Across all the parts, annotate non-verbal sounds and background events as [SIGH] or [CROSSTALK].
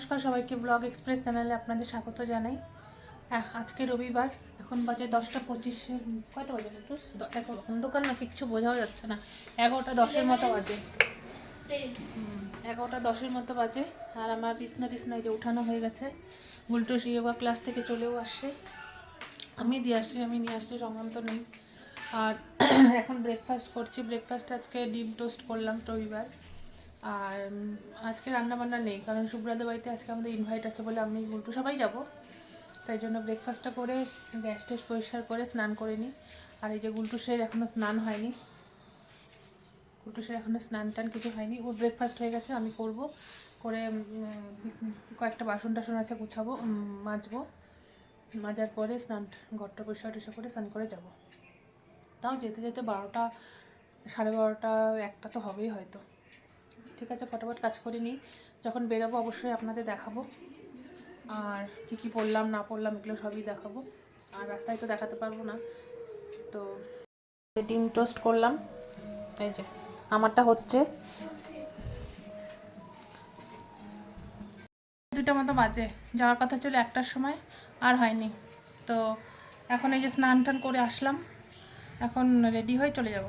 নমস্কার সবাইকে blog express চ্যানেলে আপনাদের স্বাগত জানাই। আজকে রবিবার, এখন বাজে দশটা পঁচিশে কয়টা বাজে এখন অন্ধকার না কিচ্ছু বোঝাও যাচ্ছে না। এগারোটা দশের মতো বাজে। এগারোটা দশের মতো বাজে, আর আমার বিছনা এই যে উঠানো হয়ে গেছে। উল্টো যোগা ক্লাস থেকে চলেও আসছে। আমি দিয়ে আসছি, আমি নিয়ে আসছি সম্ভবত নেই। আর [CLEARS THROAT] এখন ব্রেকফাস্ট করছি। ব্রেকফাস্ট আজকে ডিম টোস্ট করলাম রবিবার। আর আজকে রান্না বান্না নেই, কারণ সুব্রাদের বাড়িতে আজকে আমাদের ইনভাইট আছে বলে আমি উল্টো সবাই যাব। তাই জন্য ব্রেকফাস্টটা করে গ্যাস টেস পরিষ্কার করে স্নান করে নিই আর এই যে গুলটুসের এখনও স্নান হয়নি। গুলটুসের এখনও স্নান টান কিছু হয়নি। ও ব্রেকফাস্ট হয়ে গেছে, আমি করব। করে কয়েকটা বাসন টাসন আছে গুছাবো মাজবো। মাজার পরে স্নান, ঘরটা পরিষ্কার টরিষ্কার করে স্নান করে যাব। তাও যেতে যেতে বারোটা, সাড়ে বারোটা, একটা তো হবেই হয়তো। ঠিক আছে, ফটাফট কাজ করে নিই। যখন বেরোবো অবশ্যই আপনাদের দেখাবো। আর কী কী পড়লাম, না পড়লাম, এগুলো সবই দেখাবো। আর রাস্তায় তো দেখাতে পারব না। তো ডিম টোস্ট করলাম। এই যে, আমারটা হচ্ছে। দুটো মতো বাজে। যাওয়ার কথা ছিল একটার সময়, আর হয়নি। তো এখন এই যে স্নান টান করে আসলাম। এখন রেডি হয়ে চলে যাব।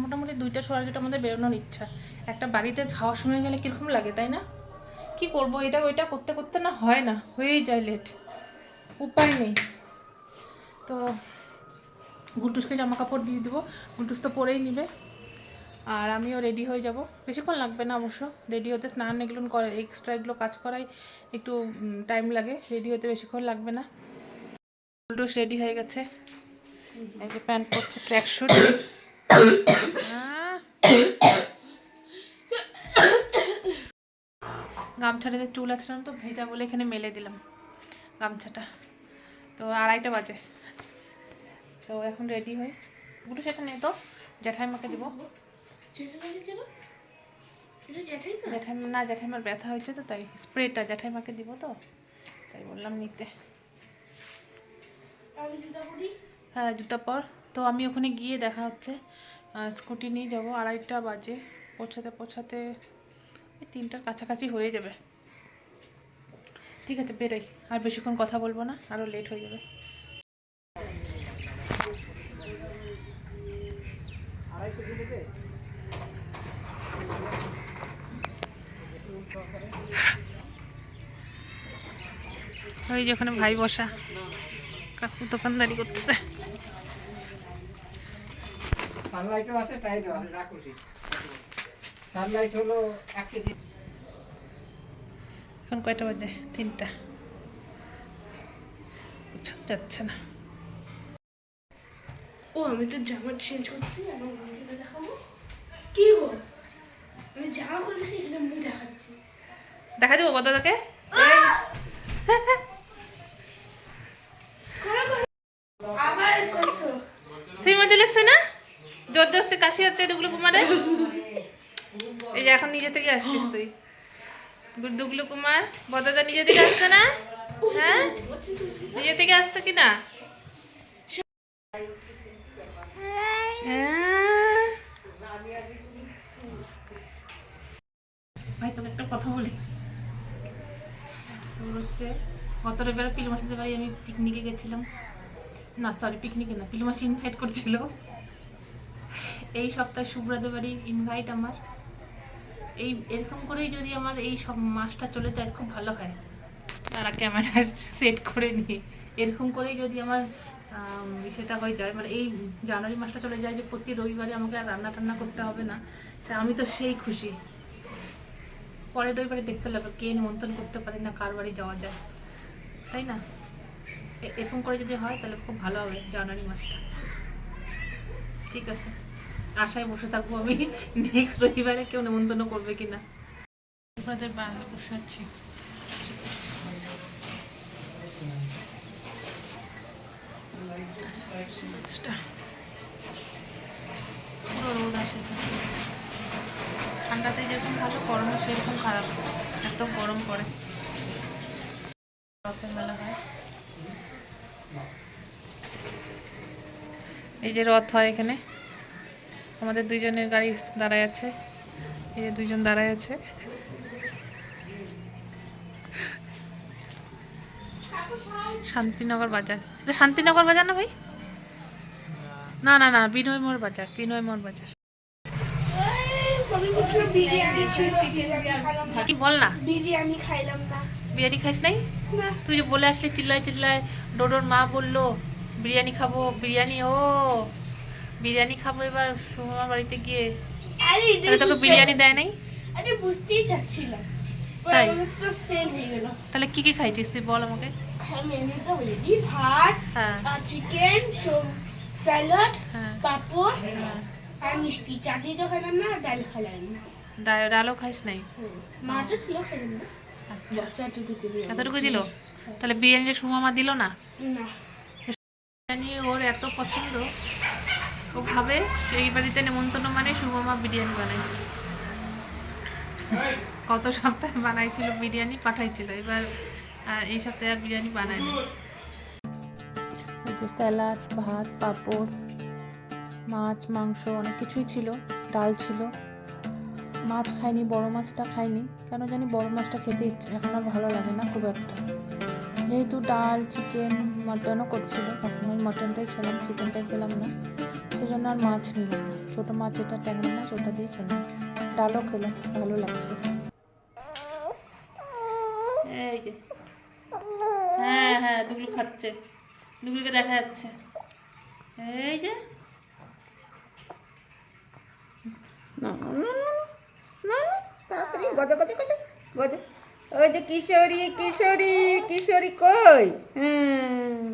মোটামুটি দুইটা সোয়া দুটো আমাদের বেরোনোর ইচ্ছা। একটা বাড়িতে খাওয়ার সময় গেলে কীরকম লাগে, তাই না? কি করব, এটা ওইটা করতে করতে না হয় না, হয়েই যায় লেট উপায় নেই। তো গুলটুসকে জামা কাপড় দিয়ে দেবো, গুলটুস তো পরেই নিবে। আর আমিও রেডি হয়ে যাব। বেশিক্ষণ লাগবে না অবশ্য রেডি হতে স্নান এগুলো করে এক্সট্রা এগুলো কাজ করাই একটু টাইম লাগে রেডি হতে বেশিক্ষণ লাগবে না। গুলটুস রেডি হয়ে গেছে। এই যে প্যান্ট পরছে ট্র্যাক শুট গামছাটা যে চুল আছিলাম তো ভেজা বলে এখানে মেলে দিলাম গামছাটা। তো আড়াইটা বাজে। তো এখন রেডি হয়ে গুটু সেখানে তো জ্যাঠাইমাকে দিব। না জ্যাঠাইমার ব্যথা হয়েছে তো তাই স্প্রেটা জ্যাঠাইমাকে দিব তো তাই বললাম নিতে। হ্যাঁ জুতা পর। তো আমি ওখানে গিয়ে দেখা হচ্ছে। স্কুটি নিয়ে যাব, আড়াইটা বাজে। পৌঁছাতে পৌঁছাতে এই তিনটার কাছাকাছি হয়ে যাবে। ঠিক আছে, বেরোই। আর বেশিক্ষণ কথা বলব না আরও লেট হয়ে যাবে। ওই যে ওখানে ভাই বসা, কাকু দোকানদারি করতেছে। সানলাইটও আছে টাইলও আছে যা খুশি সানলাইট হলো এক কেজি। এখন কয়টা বাজে? তিনটা। যাচ্ছে না। ও আমি তো জামা চেঞ্জ করছি আমার দেখাবো। কি গো আমি জামা খুলেছি এখানে মুখ দেখাচ্ছি। দেখা যাব দাদাকে আবার করছ সেই মজা লাগছে না জোর কাশি কুমারে? এই যে এখন নিজে থেকে আসছিস তুই। ডুগলু কুমার, বদাদা নিজে থেকে আসছে না? হ্যাঁ? নিজে থেকে আসছে কি না? হ্যাঁ। ভাই, তোকে একটা কথা বলি। হচ্ছে, গত রবিবার পিলমাসিদের বাড়ি আমি পিকনিকে গেছিলাম। না সরি পিকনিকে না, পিলমাসি ইনভাইট করছিল। এই সপ্তাহে সুব্রত বাড়ির ইনভাইট আমার। এই এরকম করেই যদি আমার এই সব মাসটা চলে যায়, খুব ভালো হয়। তারা ক্যামেরা সেট করে নিয়ে। এরকম করেই যদি আমার সেটা হয়ে যায়। মানে এই জানুয়ারি মাসটা চলে যায় যে প্রতি রবিবারে আমাকে আর রান্না টান্না করতে হবে না। আমি তো সেই খুশি। পরের রবিবারে দেখতে লাগবে কে নিমন্ত্রণ করতে পারি না, কার বাড়ি যাওয়া যায়। তাই না? এরকম করে যদি হয়, তাহলে খুব ভালো হবে জানুয়ারি মাসটা। ঠিক আছে। আশায় বসে থাকব আমি। নেক্সট রবিবারে কেউ নেমন্তন্ন করবে কিনা। বাংলা পুরো রোদ আসে ঠান্ডাতে যেরকম ভালো গরমে সেরকম খারাপ। এত গরম পড়ে। রথের মেলা হয়। এই যে রথ হয় এখানে। আমাদের দুইজনের গাড়ি দাঁড়ায় আছে। এই দুইজন দাঁড়ায় আছে। শান্তিনগর বাজার। এটা শান্তিনগর বাজার না ভাই? না না না বিনয় মোড় বাজার বিনয় মোড় বাজার। কি বল না? বিরিয়ানি খাইলাম না। বিরিয়ানি খাইস নাই? তুই যে বলে আসলে চিল্লায় চিল্লায় ডোডোর মা বলল বিরিয়ানি খাব বিরিয়ানি ও। বিরিয়ানি খাব এবার সুমার বাড়িতে গিয়ে। আরে তাহলে তোকে বিরিয়ানি দেয় নাই? আরে বুঝতেই চাচ্ছিলাম। তাই? হয়ে তাহলে কি কি খাইছিস তুই বল আমাকে। হ্যাঁ ভাত হ্যাঁ। চিকেন স্যালাড হ্যাঁ। পাঁপড় হ্যাঁ। আর মিষ্টি। চাটনি তো খেলাম না ডাল খেলাম। না ডালও খাইস নাই? মাছও ছিল খেলাম না। আচ্ছা। এতটুকু দিল? তাহলে বিরিয়ানি সুমামা দিল না? না। বিরিয়ানি ওর এত পছন্দ ও ভাবে সেই বাড়িতে নেমন্তন্ন মানে সুমামা বিরিয়ানি বানাইছে গত সপ্তাহে বানাইছিল বিরিয়ানি, পাঠাইছিল। এবার এই সপ্তাহে আর বিরিয়ানি বানায়নি। এই যে স্যালাড, ভাত, পাঁপড়, মাছ, মাংস অনেক কিছুই ছিল, ডাল ছিল। মাছ খাইনি, বড় মাছটা খাইনি। কেন জানি বড় মাছটা খেতে ইচ্ছে, এখন আর ভালো লাগে না খুব একটা। যেহেতু ডাল, চিকেন, মটনও করছিল, তখন মটনটাই খেলাম, চিকেনটাই খেলাম না। সেজন্য আর মাছ নিলাম না ছোটো মাছ এটা ট্যাংরা মাছ ওটা দিয়ে খেলাম। ডালও খেলাম ভালো লাগছে। হ্যাঁ হ্যাঁ দুগলু খাচ্ছে। দুগলুকে দেখা যাচ্ছে। এই যে। ওই যে কিশোরী কিশোরী কিশোরী কই? হুম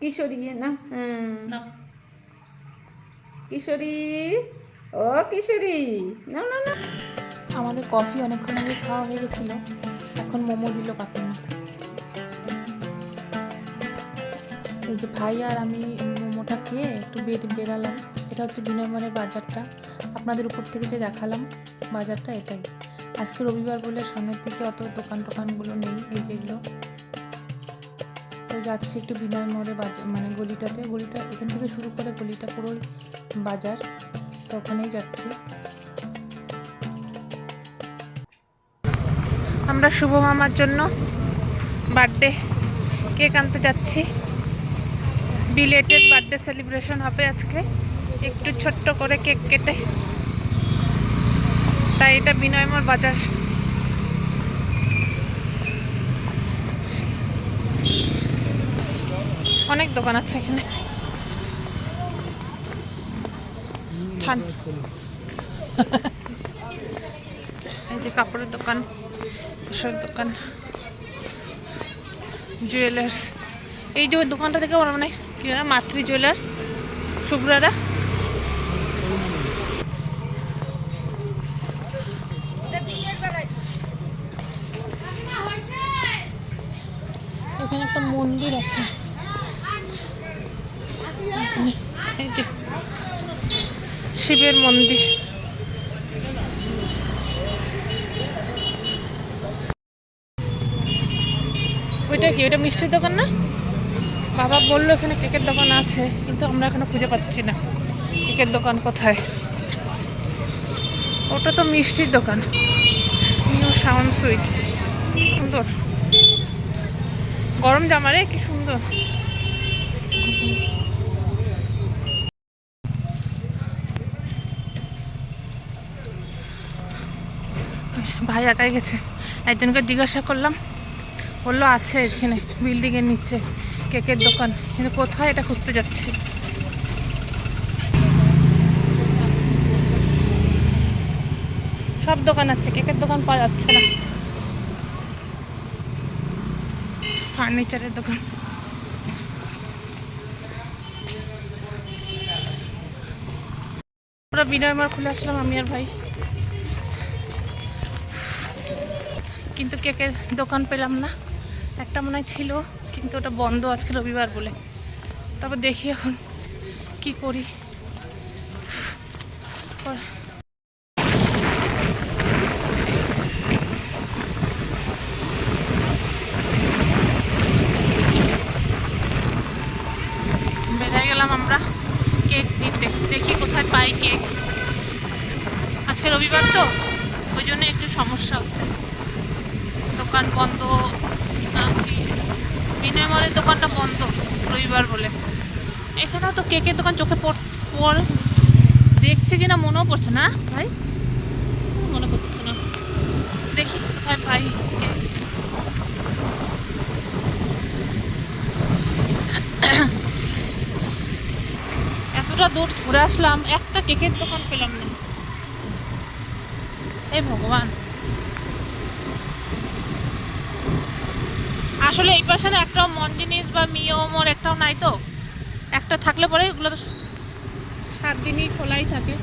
কিশোরী না হুম। কিশোরী। ও কিশোরী না না না আমাদের কফি অনেকক্ষণ আগে খাওয়া হয়ে গেছিল। এখন মোমো দিল কাকিমা। এই যে ভাই আর আমি মোমোটা খেয়ে একটু বের, বেরালাম। এটা হচ্ছে বিনয়মনের বাজারটা। আপনাদের উপর থেকে যে দেখালাম, বাজারটা এটাই। আজকে রবিবার বলে সামনের দিকে অত দোকান টোকানগুলো নেই, এই যেগুলো যাচ্ছি একটু বিনয় মোড়ে বাজার মানে গলিটাতে। গলিটা এখান থেকে শুরু করে গলিটা পুরোই বাজার, তো ওখানেই যাচ্ছি। আমরা শুভ মামার জন্য বার্থডে কেক আনতে যাচ্ছি। বিলেটেড বার্থডে সেলিব্রেশন হবে আজকে। একটু ছোট্ট করে কেক কেটে। তাই এটা বিনয়মর বাজার। অনেক দোকান আছে এখানে। এই যে কাপড়ের দোকান পোশাক দোকান জুয়েলার্স এই যে দোকানটা থেকে আমার মানে কি না মাতৃ জুয়েলার্স শুভ্রারা। এখানে একটা মন্দির আছে এখানে এই যে শিবের মন্দির। ওইটা কি? ওইটা মিষ্টির দোকান না? বাবা বলল এখানে কেকের দোকান আছে, কিন্তু আমরা এখানে খুঁজে পাচ্ছি না কেকের দোকান কোথায়। ওটা তো মিষ্টির দোকান। New sound sweet. সুন্দর। গরম জামা রে, কি সুন্দর। ভাই একাই গেছে। একজনকে জিজ্ঞাসা করলাম, বলল আছে এখানে, বিল্ডিংয়ের নিচে, কেকের দোকান। কিন্তু কোথায় এটা খুঁজতে যাচ্ছি? সব দোকান আছে, কেকের দোকান পাওয়া যাচ্ছে না। ফার্নিচারের দোকান। পুরো বিনয় মার খুলে আসলাম আমি আর ভাই। কিন্তু কেকের দোকান পেলাম না। একটা মনে ছিল, কিন্তু ওটা বন্ধ আজকে রবিবার বলে। তারপর দেখি এখন কি করি। পর- গেলাম আমরা। কেক নিতে। দেখি কোথায় পাই কেক। আজকে রবিবার তো, ওই জন্য একটু সমস্যা হচ্ছে। দোকান বন্ধ না কি বিনয়মলের দোকানটা বন্ধ রবিবার বলে? এখানেও তো কেকের দোকান চোখে পড়ে দেখছে কিনা মনেও পড়ছে না, ভাই? মনে পড়ছে না। দেখি কোথায় ভাই এতটা দূর ঘুরে আসলাম, একটা কেকের দোকান পেলাম না। এই ভগবান। আসলে এই পাশে না একটাও মন জিনিস বা মিয়মর একটাও নাই তো। একটা থাকলে পরে ওগুলো তো সাত দিনই খোলাই থাকে।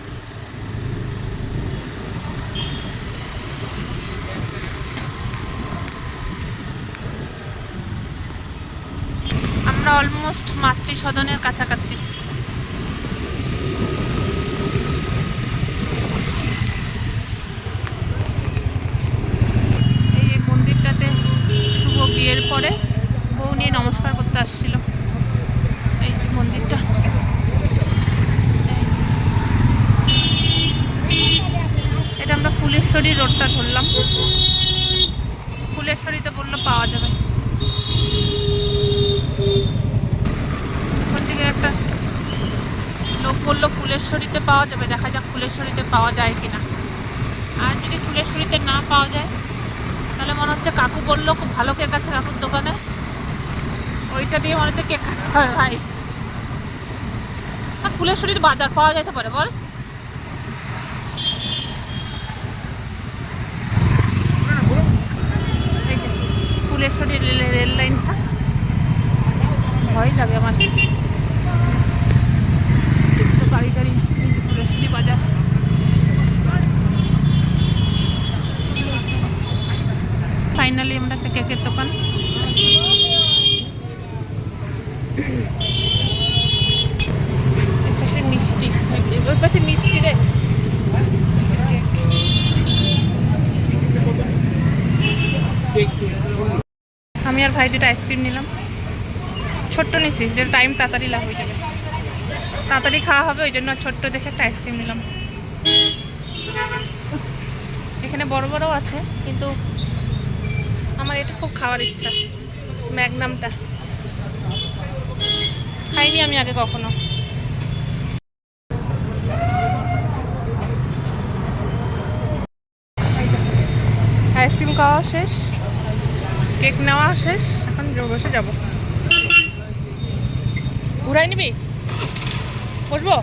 আমরা অলমোস্ট মাতৃ সদনের কাছাকাছি এই এই মন্দিরটাতে শুভ বিয়ের পরে বউ নিয়ে নমস্কার আসছিল। এই মন্দিরটা। এটা আমরা ফুলেশ্বরী রোডটা ধরলাম। ফুলেশ্বরীতে বলল পাওয়া যাবে। ওখান থেকে একটা লোক বলল ফুলেশ্বরীতে পাওয়া যাবে। দেখা যাক ফুলেশ্বরীতে পাওয়া যায় কিনা। আর যদি ফুলেশ্বরীতে না পাওয়া যায়, তাহলে মনে হচ্ছে কাকু বলল, খুব ভালো কেক আছে কাকুর দোকানে। ওইটা দিয়ে মনে হচ্ছে কেক কাটতে হবে ভাই আর ফুলেশ্বরীতে বাজার পাওয়া যেতে পারে বল। ফুলেশ্বরী রেল লাইনটা। ভয় লাগে আমার। তো গাড়ি ফুলেশ্বরী বাজার। ফাইনালি আমরা একটা কেকের দোকান। মিষ্টি। ওই- পাশে মিষ্টি রে। আমি আর ভাই দুটো আইসক্রিম নিলাম। ছোট্ট নিছি যে টাইম তাড়াতাড়ি লাভ হয়ে যাবে। তাড়াতাড়ি খাওয়া হবে, ওই জন্য ছোট্ট দেখে একটা আইসক্রিম নিলাম। এখানে বড় বড়ও আছে, কিন্তু আমার এটা খুব খাওয়ার ইচ্ছা, ম্যাগনামটা। খাইনি আমি আগে কখনো। আইসক্রিম খাওয়া শেষ। কেক নেওয়া শেষ। এখন বসে যাব। ঘুরাই নিবি? বসবো?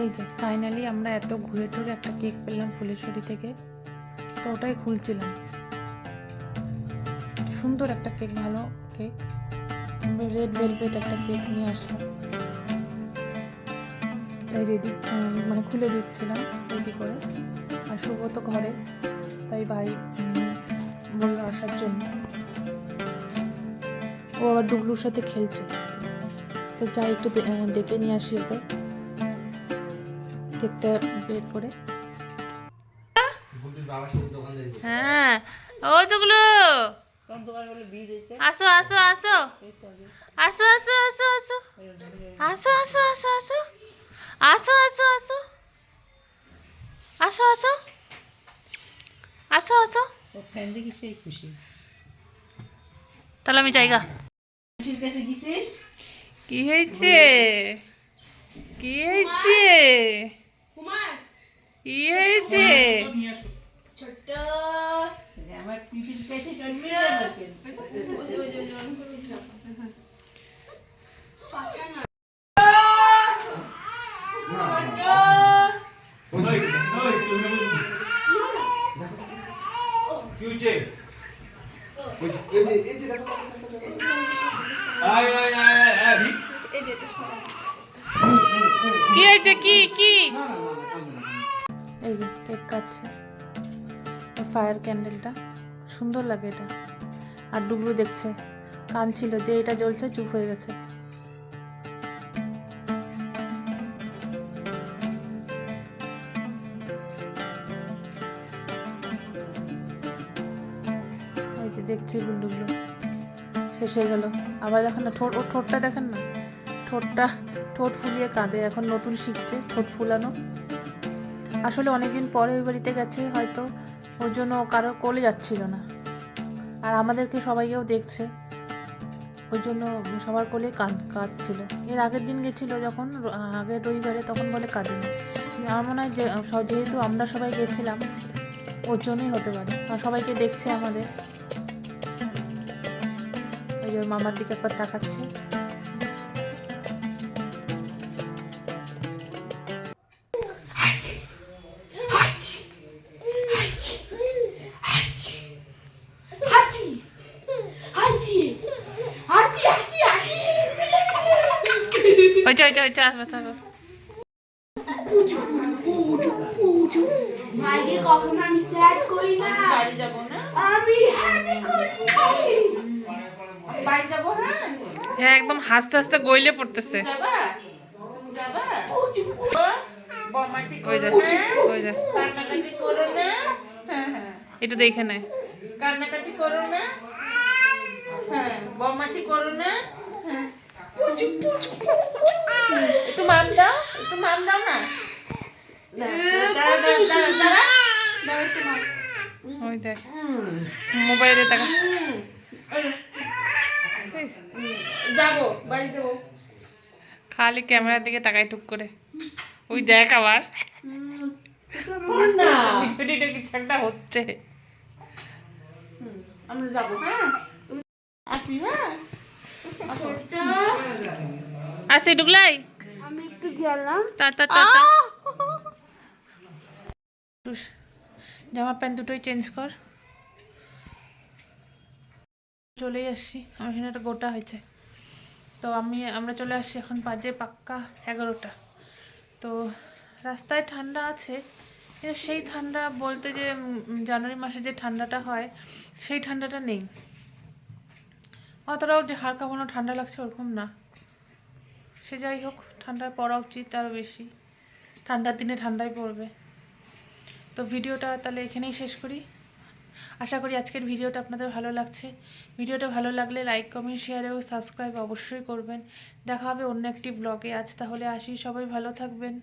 এই যে ফাইনালি আমরা এত ঘুরে টুরে একটা কেক পেলাম ফুলেশ্বরী থেকে। তো ওটাই খুলছিলাম। সুন্দর একটা কেক, ভালো কেক। রেড ভেলভেট একটা কেক নিয়ে আসলাম তাই রেডি মানে খুলে দিচ্ছিলাম রেডি করে। আর শুভ তো ঘরে তাই ভাই বলল আসার জন্য। ও আবার ডুগলুর সাথে খেলছে। তো যাই একটু ডেকে নিয়ে আসি ওকে। কেকটা বের করে। হ্যাঁ ও দুগলু আসো আসো আসো আসো আসো আসো আসো আসো আসো আসো আসো আসো আসো আসো আসো আসো আসো আসো খুশি তাহলে আমি জায়গা কি হয়েছে কি হয়েছে কি হয়েছে ছোট্ট। আমার পাছা না কি হয়েছে? কি কি? এই যে কেক কাটছে। ফায়ার ক্যান্ডেলটা। সুন্দর লাগে এটা। আর ডুবলু দেখছে। কান ছিল যে এটা জ্বলছে, চুপ হয়ে গেছে। ওই যে দেখছি গুন্ডুগুলো। শেষ হয়ে গেল। আবার দেখেন না, ঠোঁট, ও ঠোঁটটা দেখেন না? ঠোঁটটা, ঠোঁট ফুলিয়ে কাঁদে। এখন নতুন শিখছে ঠোঁট ফুলানো। আসলে অনেকদিন পরে ওই বাড়িতে গেছে, হয়তো ওর জন্য কারোর কোলে যাচ্ছিল না। আর আমাদেরকে সবাইকেও দেখছে। ওই জন্য সবার কোলে কাঁদ, কাঁদছিল। এর আগের দিন গেছিল যখন আগের রবিবারে তখন বলে কাঁদেনি। আমার মনে হয় যে যেহেতু আমরা সবাই গেছিলাম, ওর জন্যই হতে পারে। আর সবাইকে দেখছে আমাদের। ওই যে মামার দিকে একবার তাকাচ্ছে। ওইটা আসবে থাকো কখনো আমি স্যাড করি না। বাড়ি যাব না? আমি হ্যাপি করি। বাড়ি যাব না? হ্যাঁ একদম হাসতে হাসতে গইলে পড়তেছে। হ্যাঁ হ্যাঁ। এটা দেখে নেয় কান্নাকাটি করো না? হ্যাঁ বমাসি করো না? হ্যাঁ। পুজো পুজো একটু মাম দাও একটু মাম দাও না ওই দেখ। মোবাইলে তাকা যাব বাড়ি যাব খালি ক্যামেরার দিকে তাকাই টুক করে। ওই দেখ আবার। ভিডিওটা কিছু একটা হচ্ছে। আমরা যাব হ্যাঁ। আসি হ্যাঁ? আসো আসি ডুগলাই আমি একটু গেলাম। তা তা তা তা। জামা প্যান্ট দুটোই চেঞ্জ কর। চলেই আসছি। আমার এখানে একটা গোটা হয়েছে। তো আমি আমরা চলে আসছি এখন বাজে পাক্কা এগারোটা। তো রাস্তায় ঠান্ডা আছে কিন্তু সেই ঠান্ডা বলতে যে জানুয়ারি মাসে যে ঠান্ডাটা হয় সেই ঠান্ডাটা নেই। অতটাও যে হাড় কাঁপানো ঠান্ডা লাগছে ওরকম না। সে যাই হোক, ঠান্ডায় পড়া উচিত আরও বেশি। ঠান্ডার দিনে ঠান্ডায় পড়বে। তো ভিডিওটা তাহলে এখানেই শেষ করি। আশা করি আজকের ভিডিওটা আপনাদের ভালো লাগছে। ভিডিওটা ভালো লাগলে লাইক কমেন্ট শেয়ার এবং সাবস্ক্রাইব অবশ্যই করবেন। দেখা হবে অন্য একটি ব্লগে আজ তাহলে আসি। সবাই ভালো থাকবেন।